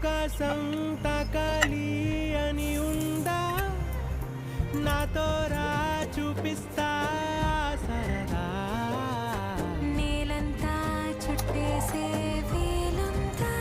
ఆకాశం తాకాలి అని ఉందా? నాతో రా చూపిస్తా సరదా. నేలంతా చుట్టేసే వేలంతా.